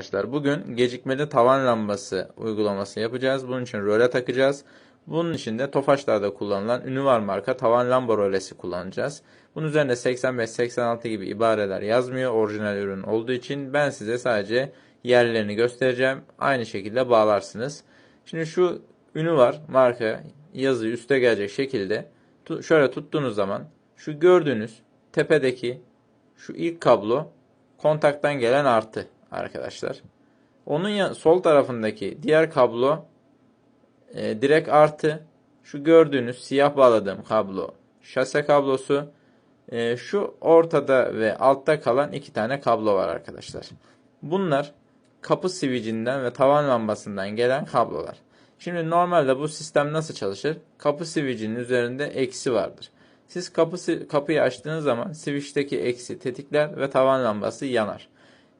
Arkadaşlar bugün gecikmeli tavan lambası uygulaması yapacağız. Bunun için röle takacağız. Bunun için de Tofaşlar'da kullanılan Univar marka tavan lamba rölesi kullanacağız. Bunun üzerinde 85-86 gibi ibareler yazmıyor orijinal ürün olduğu için. Ben size sadece yerlerini göstereceğim. Aynı şekilde bağlarsınız. Şimdi şu Univar marka yazı üste gelecek şekilde şöyle tuttuğunuz zaman şu gördüğünüz tepedeki şu ilk kablo kontaktan gelen artı arkadaşlar. Onun sol tarafındaki diğer kablo e, direkt artı. Şu gördüğünüz siyah bağladığım kablo şase kablosu. E, şu ortada ve altta kalan iki tane kablo var arkadaşlar. Bunlar kapı switchinden ve tavan lambasından gelen kablolar. Şimdi normalde bu sistem nasıl çalışır? Kapı switchinin üzerinde eksi vardır. Siz kapı kapıyı açtığınız zaman switchteki eksi tetikler ve tavan lambası yanar.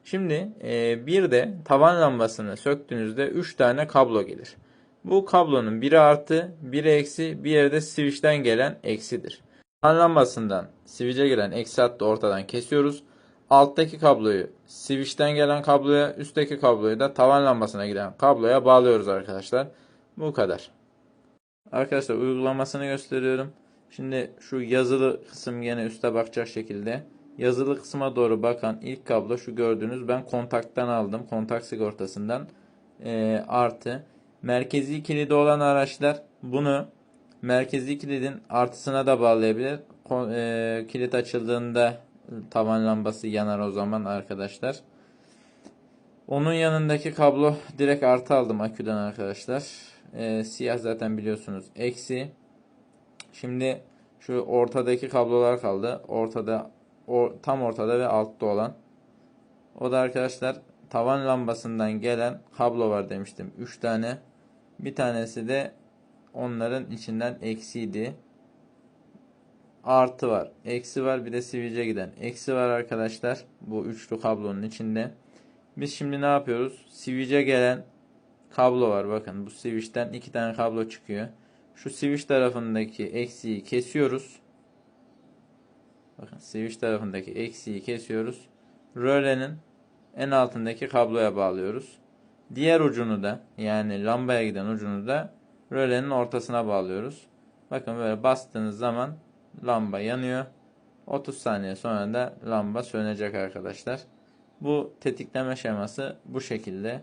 Şimdi e, bir de tavan lambasını söktüğünüzde 3 tane kablo gelir. Bu kablonun biri artı, biri eksi, bir yerde switch'ten gelen eksidir. Tavan lambasından switch'e gelen eksi hattı ortadan kesiyoruz. Alttaki kabloyu switch'ten gelen kabloya, üstteki kabloyu da tavan lambasına giden kabloya bağlıyoruz arkadaşlar. Bu kadar. Arkadaşlar uygulamasını gösteriyorum. Şimdi şu yazılı kısım yine üste bakacak şekilde. Yazılı kısma doğru bakan ilk kablo şu gördüğünüz ben kontaktan aldım. Kontak sigortasından Ee, artı. Merkezi kilidi olan araçlar bunu merkezi kilidin artısına da bağlayabilir. Ko- ee, kilit açıldığında tavan lambası yanar o zaman arkadaşlar. Onun yanındaki kablo direkt artı aldım aküden arkadaşlar. Ee, siyah zaten biliyorsunuz eksi. Şimdi şu ortadaki kablolar kaldı. Ortada o, tam ortada ve altta olan. O da arkadaşlar tavan lambasından gelen kablo var demiştim. 3 tane. Bir tanesi de onların içinden eksiydi. Artı var. Eksi var. Bir de switch'e giden. Eksi var arkadaşlar. Bu üçlü kablonun içinde. Biz şimdi ne yapıyoruz? Switch'e gelen kablo var. Bakın bu switch'ten iki tane kablo çıkıyor. Şu switch tarafındaki eksiği kesiyoruz. Bakın switch tarafındaki eksiği kesiyoruz. Rölenin en altındaki kabloya bağlıyoruz. Diğer ucunu da yani lambaya giden ucunu da rölenin ortasına bağlıyoruz. Bakın böyle bastığınız zaman lamba yanıyor. 30 saniye sonra da lamba sönecek arkadaşlar. Bu tetikleme şeması bu şekilde.